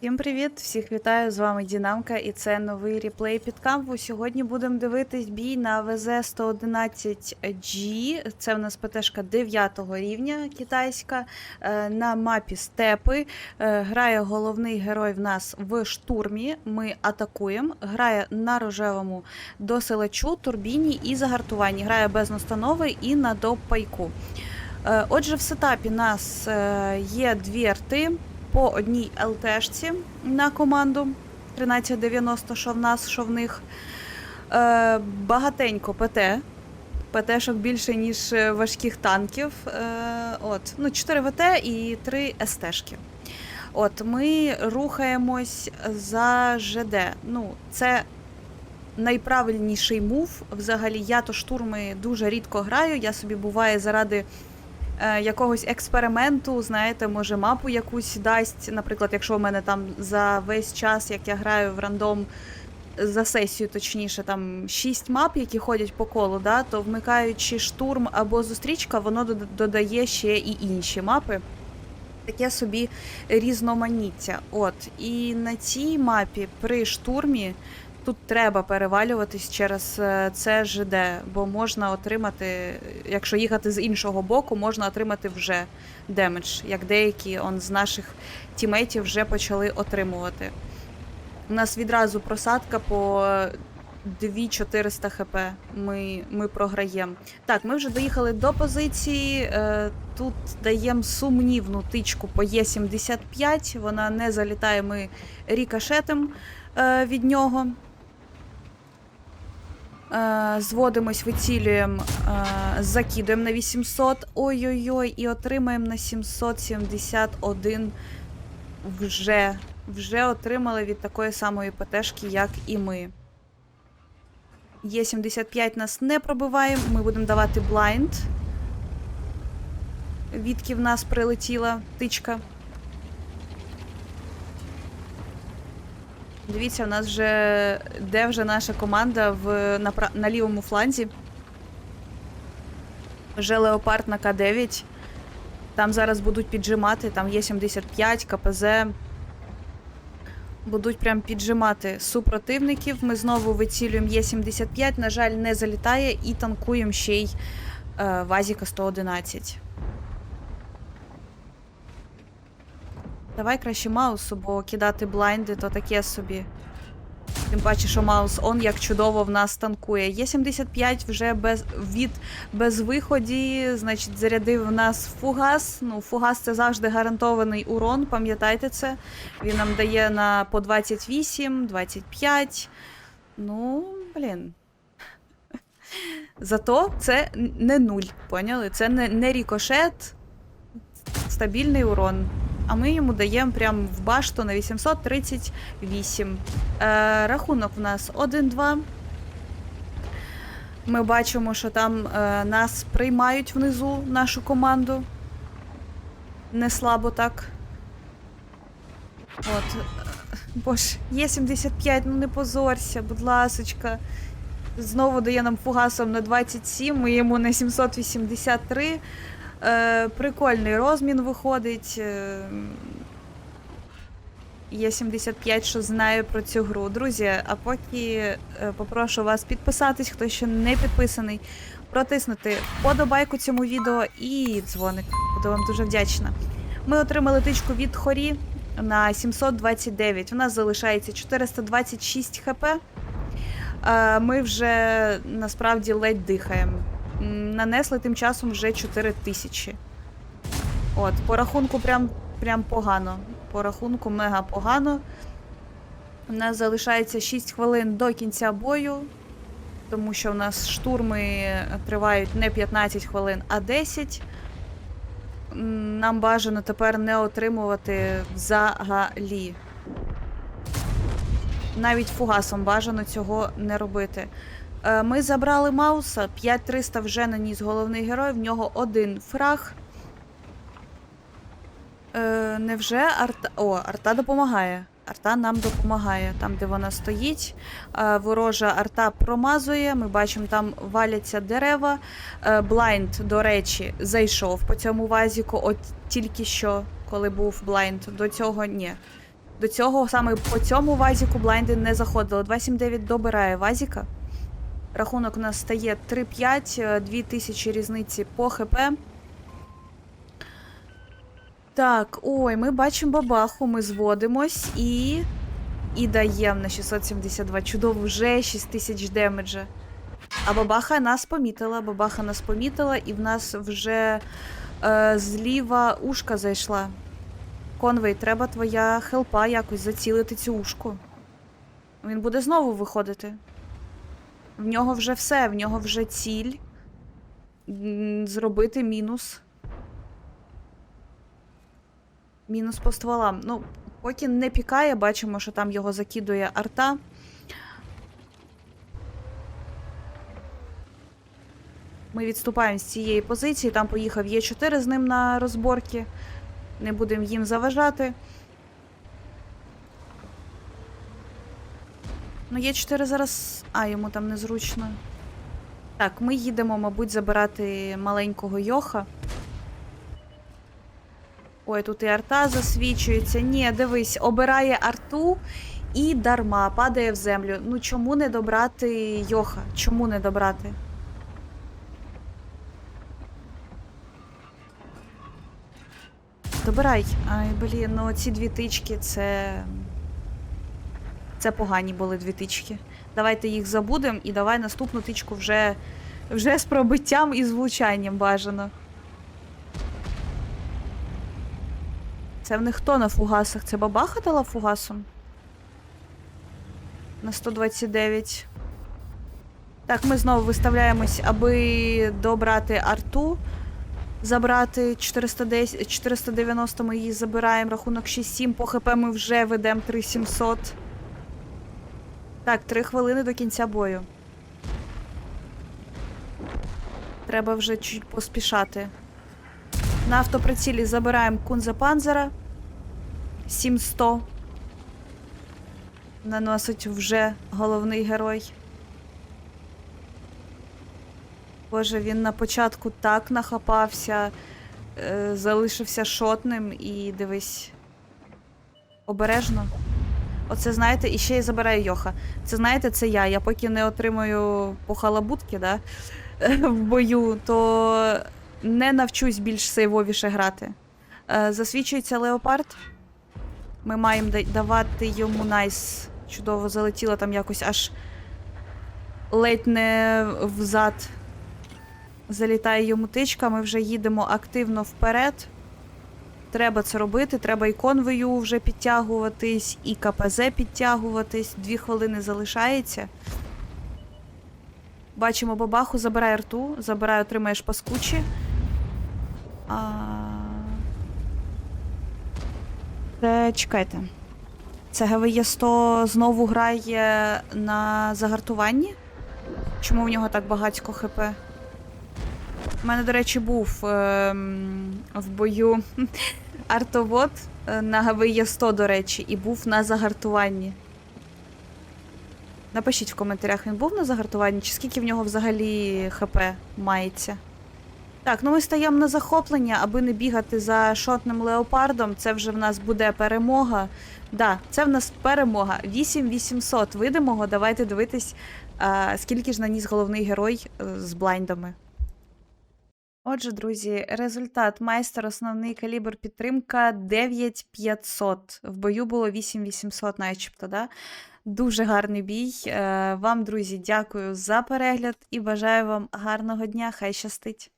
Всім привіт! Всіх вітаю! З вами Дінамка і це новий реплей під кампу. Сьогодні будемо дивитись бій на ВЗ-111G. Це в нас ПТшка 9 рівня китайська. Е, На мапі степи. Е, Грає головний герой в нас в штурмі. Ми атакуємо. Грає на рожевому доселечу, турбіні і загартуванні. Грає без настанови і на допайку. Е, Отже, в сетапі нас є дві по одній ЛТшці на команду 1390, що в нас, що в них. Е, багатенько ПТ. ПТшок більше, ніж е, важких танків. Е, от. Ну, 4 ВТ і 3 СТшки. От, ми рухаємось за ЖД. Ну, це найправильніший мув. Взагалі, я то штурми дуже рідко граю. Я собі буває заради якогось експерименту, знаєте, може мапу якусь дасть. Наприклад, якщо в мене там за весь час, як я граю в рандом, за сесію, точніше, там 6 мап, які ходять по колу, да, то вмикаючи штурм або зустрічка, воно додає ще і інші мапи. Таке собі різноманіття. От. І на цій мапі при штурмі тут треба перевалюватись через е, це ЖД, бо можна отримати, якщо їхати з іншого боку, можна отримати вже демедж, як деякі он, з наших тімейтів вже почали отримувати. У нас відразу просадка по 2400 хп. Ми, ми програємо. Так, ми вже доїхали до позиції. Е, тут даємо сумнівну тичку по Є75. Вона не залітає, ми рікошетом е, від нього. Е, зводимось, вицілюємо, е, закидуємо на 800. Ой-ой-ой, і отримаємо на 771 вже. Вже отримали від такої самої ПТшки, як і ми. Є75 нас не пробиває, ми будемо давати блайнд. Відки в нас прилетіла тичка. Дивіться, у нас вже де вже наша команда в, на, на лівому фланзі. Вже Леопард на К9. Там зараз будуть піджимати, там є 75, КПЗ. Будуть прям піджимати супротивників. Ми знову вицілюємо Є75. На жаль, не залітає і танкуємо ще й е, Вазіка 111. Давай краще Маусу, бо кидати блайнди то таке собі. Тим паче, що Маус он як чудово в нас танкує. Є 75 вже без від без виході, значить, зарядив в нас фугас. Ну, фугас це завжди гарантований урон, пам'ятайте це. Він нам дає на по 28, 25. Ну, блін. Зато це не нуль, поняли? Це не, не рікошет, стабільний урон. А ми йому даємо прям в башту на 838. Е, рахунок в нас 1-2. Ми бачимо, що там е, нас приймають внизу нашу команду. Не слабо так. От. Боже, є 75, ну не позорся, будь ласочка. Знову дає нам фугасом на 27, ми йому на 783. Е, прикольний розмін виходить. Е, Є 75, що знаю про цю гру. Друзі, а поки е, попрошу вас підписатись, хто ще не підписаний, протиснути вподобайку цьому відео і дзвоник. Буду вам дуже вдячна. Ми отримали тичку від хорі на 729. У нас залишається 426 хп. Е, Ми вже насправді ледь дихаємо. Нанесли тим часом вже 4 тисячі. От, по рахунку прям, прям погано. По рахунку мега погано. У нас залишається 6 хвилин до кінця бою, тому що у нас штурми тривають не 15 хвилин, а 10. Нам бажано тепер не отримувати взагалі. Навіть фугасом бажано цього не робити. Е, Ми забрали Мауса, 5300 вже наніс головний герой, в нього один фраг. Е, невже арта. О, арта допомагає. Арта нам допомагає там, де вона стоїть. Е, ворожа арта промазує. Ми бачимо, там валяться дерева. Е, блайнд, до речі, зайшов по цьому вазіку. От тільки що, коли був блайнд, до цього ні. До цього саме по цьому вазіку блайнди не заходили. 279 добирає вазіка. Рахунок у нас стає 3-5, е, 2000 різниці по ХП. Так, ой, ми бачимо бабаху, ми зводимось і. І даємо на 672. Чудово, вже 6000 демеджа. А бабаха нас помітила, бабаха нас помітила, і в нас вже е, зліва ушка зайшла. Конвей, треба твоя хелпа якось зацілити цю ушку. Він буде знову виходити. В нього вже все, в нього вже ціль. Зробити мінус. Мінус по стволам. Ну, поки не пікає, бачимо, що там його закидує арта. Ми відступаємо з цієї позиції. Там поїхав Є4 з ним на розборки. Не будемо їм заважати. Ну, Є4 зараз. А, йому там незручно. Так, ми їдемо, мабуть, забирати маленького Йоха. Ой, тут і арта засвічується. Ні, дивись, обирає арту і дарма падає в землю. Ну чому не добрати Йоха? Чому не добрати? Добирай. Ай, блін, ну ці дві тички це. Це погані були дві тички. Давайте їх забудемо і давай наступну тичку вже, вже з пробиттям і з бажано. Це в них хто на фугасах? Це бабаха дала фугасом? На 129. Так, ми знову виставляємось, аби добрати арту. Забрати 410, 490 ми її забираємо. Рахунок 6-7. По ХП ми вже ведемо 3700. Так, 3 хвилини до кінця бою. Треба вже чуть поспішати. На автоприцілі забираємо Кунза Панзера. 7100. Наносить вже головний герой. Боже, він на початку так нахапався, е, залишився шотним і дивись. Обережно. Оце, знаєте, і ще й забираю Йоха. Це знаєте, це я. Я поки не отримую по халабутки, да, в бою, то не навчусь більш сейвовіше грати. Е, засвічується леопард. Ми маємо давати йому найс. Чудово залетіло там якось аж ледь не взад. Залітає йому тичка, ми вже їдемо активно вперед. Треба це робити, треба і конвою вже підтягуватись, і КПЗ підтягуватись. Дві хвилини залишається. Бачимо бабаху, забирай рту, забирай, отримаєш паскучі. А... Це чекайте. Це ГВЄ-100 знову грає на загартуванні? Чому в нього так багатько ХП? У мене, до речі, був ем, в бою артовод е, на ГВЄ 100, до речі, і був на загартуванні. Напишіть в коментарях, він був на загартуванні, чи скільки в нього взагалі ХП мається. Так, ну ми стаємо на захоплення, аби не бігати за шотним леопардом. Це вже в нас буде перемога. Да, це в нас перемога. 8800 видимого. Давайте дивитись, а, скільки ж наніс головний герой е, з блайндами. Отже, друзі, результат майстер, основний калібр підтримка 9500. В бою було 8800, начебто, да? Дуже гарний бій. Е, Вам, друзі, дякую за перегляд і бажаю вам гарного дня. Хай щастить!